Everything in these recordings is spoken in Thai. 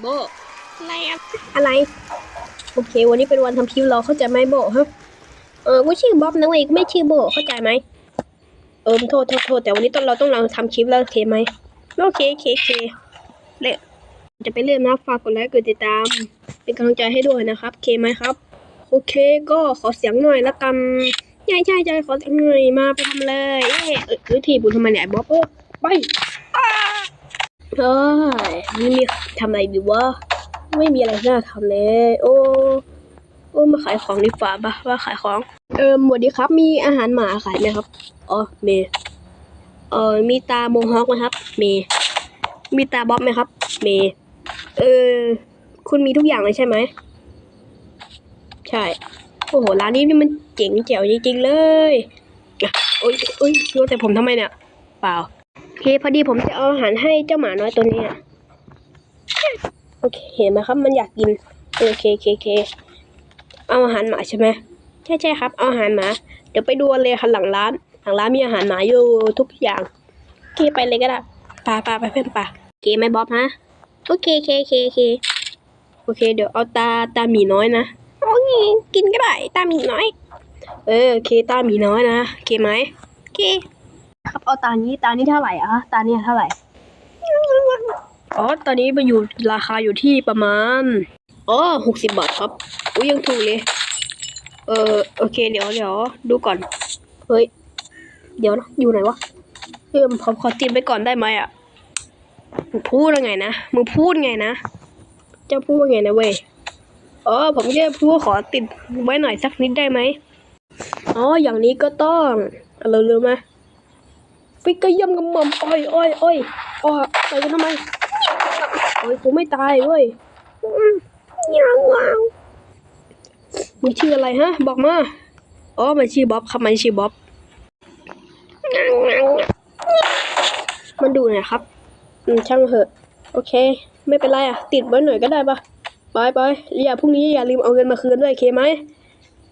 โบอะไรอะอะไร โอเค วันนี้เป็นวันทำคลิปเราเข้าใจไหมโบฮะเออกูชื่อบ๊อบนะเว้ยไม่ชื่อโบเข้าใจไหมเออโทษโทษโทษแต่วันนี้ต้องเราต้องเราทำคลิปแล้วโอเคไหมโอเคโอเคโอเคเละจะไปเริ่มนะฝากกดไลค์กดติดตาม เป็นกำลังใจให้ด้วยนะครับโอเคไหมครับโอเคก็ขอเสียงหน่อยละกันใช่ใช่ใช่ขอเสียงหน่อยมาไปทำเลยเอออเออทีบุญทำไมเนี่ยบ๊อบเออไป เฮ้ยนี่มีทำอะไรดีวะ ไม่มีอะไรน่าทำเลย โอ้ โอ้ มาขายของดีฝ่าปะว่าขายของ เออหมวดดีครับ มีอาหารหมาขายไหมครับ อ๋อ เมเออมีตาโมฮอคไหมครับ เม มีตาบ๊อบไหมครับ เม เออ คุณมีทุกอย่างเลยใช่ไหม ใช่ โอ้โห ร้านนี้นี่มันเจ๋งแจ๋วจริงๆเลย โอ้ยโอ้ยโยนแต่ผมทำไมเนี่ย เปล่า โอเคพอดีผมจะเอาอาหารให้เจ้าหมาน้อยตัวนี้อะโอเคเห็นไหมครับ มันอยากกินโอเคโอเคโอเคเอาอาหารหมาใช่ไหมใช่ใช่ครับ เอาอาหารหมา เดี๋ยวไปดูเลยค่ะหลังร้าน หลังร้านมีอาหารหมาอยู่ทุกอย่างโอเคไปเลยก็ได้ปาปาไปเพื่อนปาโอเคไหมบ๊อบฮะโอเคโอเคโอเคโอเคโอเค เดี๋ยวเอาตาตาหมีน้อยนะโอเคกินก็ได้ตาหมีน้อย เออโอเคตาหมีน้อยนะโอเคไหมโอเค ครับเอาตานี้ตานี้เท่าไหร่อะตาเนี้เท่าไหร่อ๋อตอนนี้มันอยู่ราคาอยู่ที่ประมาณอ๋อหกสิบบาทครับอุ้ยยังถูกเลย เออโอเคเดี๋ยวเดี๋ยวดูก่อนเฮ้ยเดี๋ยวนะอยู่ไหนวะเออผมขอติดไปก่อนได้ไหมอะมึงพูดยังไงนะมึงพูดไงนะเจ้าพูดว่าไงนะเว้ยอ๋อผมจะพูดขอติดไว้หน่อยสักนิดได้ไหมอ๋ออย่างนี้ก็ต้องอะไรรู้ไหม ฟิกก็ย่ำกำมำอ้อยอ้อยอ้อยอ้อยไปกันทำไมโอ้ยกูไม่ตายเว้ยยาววาวมึงชื่ออะไรฮะ บอกมาอ๋อมันชื่อบ๊อบครับมันชื่อบ๊อบมันดูหน่อยครับอืมช่างเถอะ โอเค ไม่เป็นไรอะ ติดไว้หน่อยก็ได้ปะบายบายอย่าพรุ่งนี้อย่าลืมเอาเงินมาคืนด้วยโอเคไหม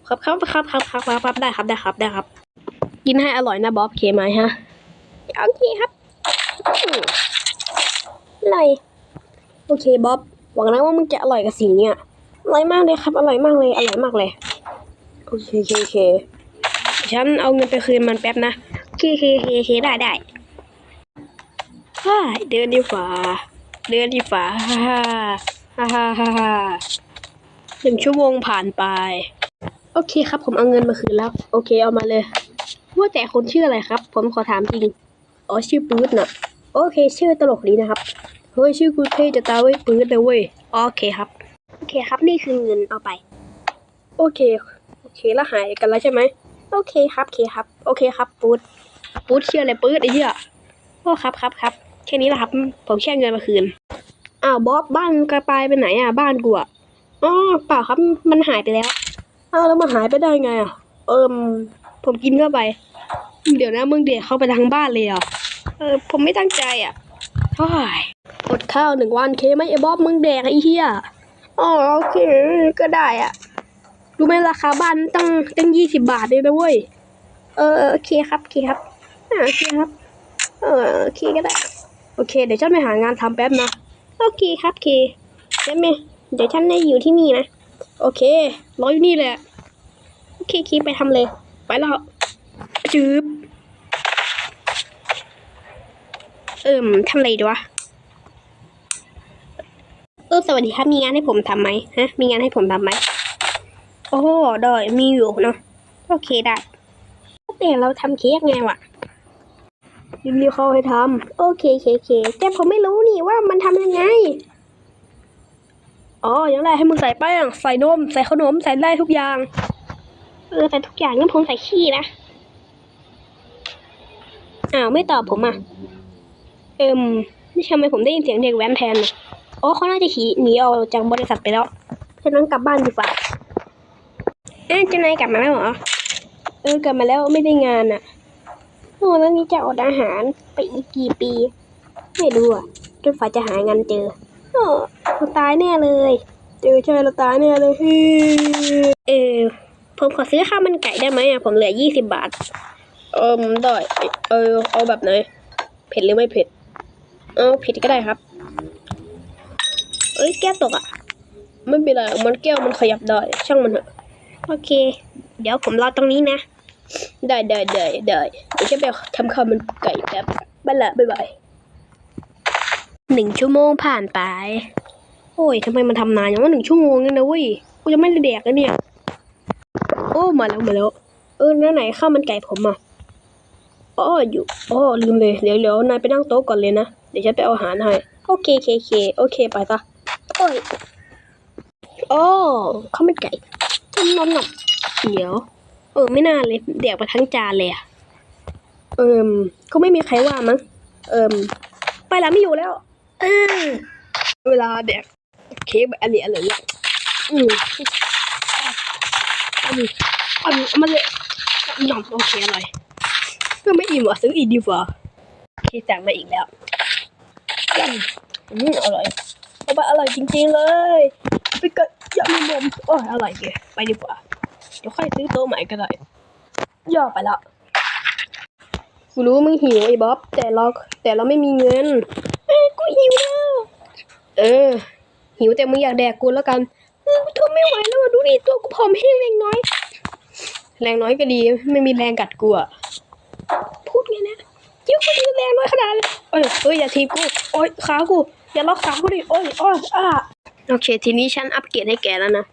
ครับครับครับครับครับครับครับได้ครับได้ครับได้ครับ กินให้อร่อยนะบ๊อบโอเคไหมฮะ โอเคครับอร่อยโอเคบ๊อบหวังนะว่ามึงจะอร่อยกับสิ่งเนี้ยอร่อยมากเลยครับอร่อยมากเลยอร่อยมากเลยโอเคโอเคโอเคฉันเอาเงินไปคืนมันแป๊บนะโอเคโอเคโอเคได้ได้ฮ่าเดินดีฝ่าเดินดีฝ่าฮ่าฮ่าฮ่าฮ่าฮ่าหนึ่งชั่วโมงผ่านไป โอเคครับ ผมเอาเงินมาคืนแล้ว โอเคเอามาเลยว่าแต่คนชื่ออะไรครับ ผมขอถามจริง อ๋อชื่อปื๊ดนะโอเค ชื่อตลกดีนะครับ เฮ้ย ชื่อกูเท่จะตายเว้ยปืนเลยเว้ย โอเคครับ โอเคครับ นี่คือเงินเอาไป โอเค โอเคแล้วหายกันแล้วใช่ไหม โอเคครับโอเคครับ โอเคครับปูดปูดเชื่ออะไรปื๊ดไอ้เหี้ยโอ้ครับครับครับ แค่นี้แหละครับ ผมแค่เงินมาคืน อ้าวบ๊อบบ้านกระปายไปไหนอะ บ้านกูอะอ๋อเปล่าครับ มันหายไปแล้ว อ้าวแล้วมันหายไปได้ไงอะ เอิมผมกินเข้าไป เดี๋ยวนะมึงเดี๋ยวเข้าไปทางบ้านเลยอะ เออผมไม่ตั้งใจอะโอ้ยอดข้าวหนึ่งวันเคไหมไอ้บ๊อบมึงแดกไอ้เหี้ยอ๋อโอเคก็ได้อะรู้ไหมราคาบ้านตั้งตั้งยี่สิบบาทเลยนะเว้ยเออโอเคครับโอเคครับอ่าโอเคครับ เออโอเคก็ได้ โอเค เดี๋ยวฉันไปหางานทำแป๊บนะโอเคครับโอเคใช่ไหมเดี๋ยวฉันได้อยู่ที่นี่นะโอเครออยู่นี่แหละโอเคโอเคไปทำเลย ไปแล้วจืบ เอิ่มทำอะไรดีวะเออสวัสดีครับมีงานให้ผมทำไหมฮะ มีงานให้ผมทำไหมโอ้ได้มีอยู่เนาะโอเคได้แต่เราทำเค้กไงวะรีบๆเข้าให้ทำโอเคเคเคแต่ผมไม่รู้นี่ว่ามันทำยังไงอ๋ออย่างแรให้มึงใส่แป้งใส่นมใส่ขนมใส่ได้ทุกอย่างเออแต่ทุกอย่างงั้นผมใส่ขี้นะอ้าวไม่ตอบผมอะ เอิมนี่ทำไมผมได้ยินเสียงเด็กแว้นแทนน่ะอ๋อเขาน่าจะขี่หนีออกจากบริษัทไปแล้วฉะนั้นกลับบ้านดีกว่าเอ๊ะเจ้านายกลับมาแล้วเหรอ เออกลับมาแล้วไม่ได้งานอะโอ้แล้วนี่จะอดอาหารไปอีกกี่ปี ไม่รู้อะจนฝ่าจะหางานเจอโอ้เราตายแน่เลย เจอใช่เราตายแน่เลยเออผมขอซื้อข้าวมันไก่ได้ไหมอะผมเหลือยี่สิบบาท เออได้เออเอาแบบไหนเผ็ดหรือไม่เผ็ด เอาเผ็ดก็ได้ครับเออ้ยแก้วตกอะ ไม่เป็นไรหรอกมันแก้วมันขยับได้ ช่างมันเถอะ โอเค เดี๋ยวผมรอตรงนี้นะ ได้ได้ได้ได้เดี๋ยวจะไปทำข้าวมันไก่แป๊บบ๊ายละบ๊ายบายหนึ่งชั่วโมงผ่านไป โอ้ยทำไมมันทำนานอย่างว่าหนึ่งชั่วโมงเนี่ยนะเว้ย กูจะไม่ได้แดกแล้วเนี่ย โอ้ มาแล้วมาแล้ว เออนั่นไหนข้าวมันไก่ผมอะอ๋ออยู่อ๋อลืมเลย เดี๋ยวเดี๋ยวนายไปนั่งโต๊ะก่อนเลยนะ เดี๋ยวฉันไปเอาอาหารให้ โอเคโอเคโอเคโอเคไปซะโอ้ยอ๋อข้าวมันไก่น้ำน้ำน้ำเดี๋ยว เออ ไม่น่าเลยแดกไปทั้งจานเลยอะเอิมก็ไม่มีใครว่ามั้ง เอิมไปแล้วไม่อยู่แล้ว เออ เวลาแดกเค้กแบบอันนี้อะไรเนี่ยอืมอันนี้อันนี้เอามันเลยหย่อมโอเคอร่อยก็ไม่อิ่มอะซื้ออีกดีกว่าโอเคสั่งมาอีกแล้ว อืมอืมอร่อยเอาไปอร่อยจริงๆเลยไปกัดยำนมโอ้ยอร่อยเกไปดีกว่าเดี๋ยวค่อยซื้อโต๊ะใหม่ก็ได้ย่อไปละกูรู้มึงหิวไอ้บ๊อบ แต่เราแต่เราไม่มีเงินเอ้ยกูหิวแล้วเออ หิวแต่มึงอยากแดกกูแล้วกันเออกูทนไม่ไหวแล้วอะดูดิตัวกูผอมแห้งแรงน้อย แรงน้อยก็ดี ไม่มีแรงกัดกูอะพูดไงนะเจ้าคนนี้แรงน้อยขนาดนั้น อ้ยเอ้ยอย่าทีกูโอ้ยขากูอย่าล็อกขากูดิโอ้ยโอ้ยอ่าโอเค ทีนี้ฉันอัปเกรดให้แกแล้วนะ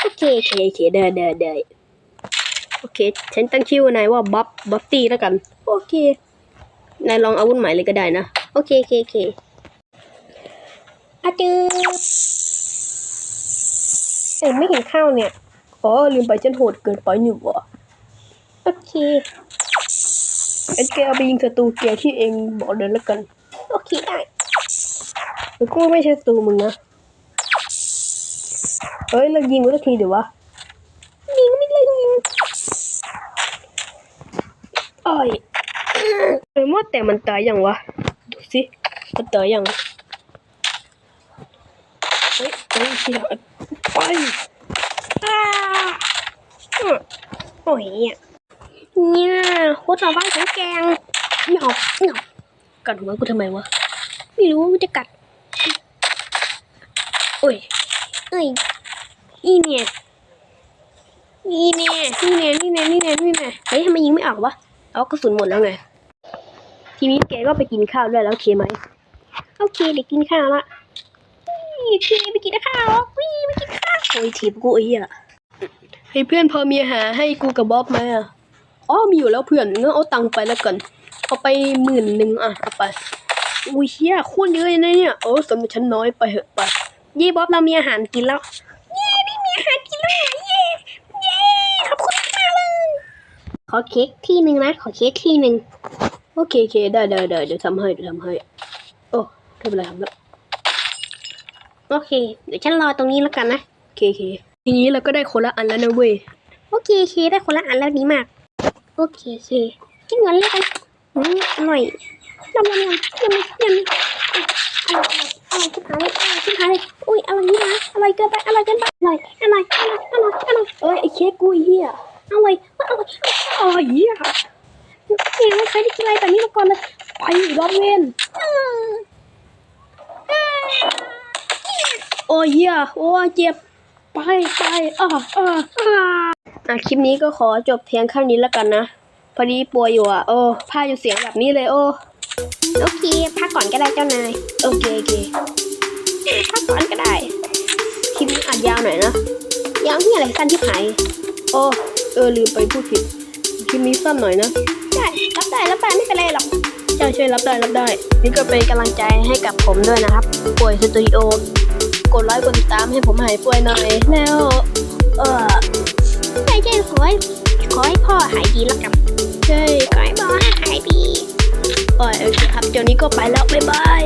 โอเคโอเคโอเคได้ได้ได้โอเค ฉันตั้งชื่อว่านายว่าบ๊อบบ๊อบตี้แล้วกัน โอเคนายลองอาวุธใหม่เลยก็ได้นะ โอเคโอเคโอเคอาจืบเอ็ไม่เห็นข้าวเนี่ย อ๋อ ลืมไปฉันโหดเกินไปหนึ่งว่ะโอเค เอ็นแกเอาไปยิงศัตรูเกียร์ที่เองบอกเลยแล้วกันโอเคได้แต่กูไม่ใช่ศัตรูมึงนะเฮ้ยเรายิงกูสักทีเดี๋ยววะยิงไม่เลยยิงอ้อยเออว่าแต่มันตายยังวะดูสิมันตายยังเฮ้ยเฮ้ยทีหลังไปอ้าอื้อโอ้ยเนี่ย เนี่ยโคตรสบายของแกงหยอบหยอบกัดหัวกูทำไมวะ ไม่รู้มันจะกัดโอ้ยเอ้ยอีเนี่ยนี่แน่นี่แน่นี่แน่นี่แน่นี่แน่เฮ้ยทำไมยิงไม่ออกวะเอากระสุนหมดแล้วไง ทีนี้แกก็ไปกินข้าวด้วยแล้วโอเคไหมโอเคเดี๋ยวกินข้าวละโอเคไปกินข้าววิ่งไปกินข้าวโอ้ยถีบกูไอ้เหี้ยให้เพื่อนพอมีอาหารให้กูกับบ๊อบไหมอะ อ๋อมีอยู่แล้วเพื่อนเงั้นเอาตังค์ไปแล้วกันเอาไปหมื่นหนึ่งอะเอาไปอุ้ยเฮียโคตรเยอะเลยนะเนี่ยโอ้สมมติฉันน้อยไปเหอะไปเย่บ๊อบเรามีอาหารกินแล้วเย่ได้มีอาหารกินแล้วนะเย่เย้ขอบคุณมากเลยขอเค้กที่หนึ่งนะขอเค้กที่หนึ่งโอเคโอเคได้ได้ได้เดี๋ยวทำให้เดี๋ยวทำให้โอ้ไม่เป็นไรครับแล้วโอเค เดี๋ยวฉันรอตรงนี้แล้วกันนะโอเคโอเคทีนี้เราก็ได้คนละอันแล้วนะเว้ยโอเคโอเคได้คนละอันแล้วดีมาก โอเคโอเคกินเงินเลยกันอืมอร่อยยำยำยำยำยำอร่อยอร่อยชิบหายเลยอร่อยชิบหายเลยอุ้ยอร่อยนี่นะอร่อยเกินไปอร่อยเกินไปอร่อยอร่อยอร่อยอร่อยอร่อยเอ้ยไอ้เค้กกูเหี้ยอร่อยอร่อยอร่อยเหี้ยเนี่ยไม่เคยได้กินอะไรแบบนี้มาก่อนเลยไปรอบเวนโอ้ยเหี้ยโอ้เจ็บไปไปอ่าอ่าอ่า อะคลิปนี้ก็ขอจบเพียงแค่นี้แล้วกันนะ พอดีป่วยอยู่อะ โอ้พาอยู่เสียงแบบนี้เลยโอ้โอเคพักก่อนก็ได้เจ้านาย โอเคโอเคพักก่อนก็ได้ คลิปนี้อัดยาวหน่อยนะ ยาวที่อะไรสั้นที่หาย โอ้เออลืมไปพูดผิด คลิปนี้สั้นหน่อยนะ ได้ รับได้รับได้ไม่เป็นไรหรอกใช่ใช่รับได้รับได้ นี่ก็เป็นกำลังใจให้กับผมด้วยนะครับ ป่วยสตูดิโอกดไลค์กดติดตามให้ผมหายป่วยหน่อยแล้วเออ อให้ขอให้พ่อหายดีแล้วกันเฮ้ยขอให้พ่อหายดีโอ้ยโอเคครับเจ้านี้ก็ไปแล้ว บ๊ายบาย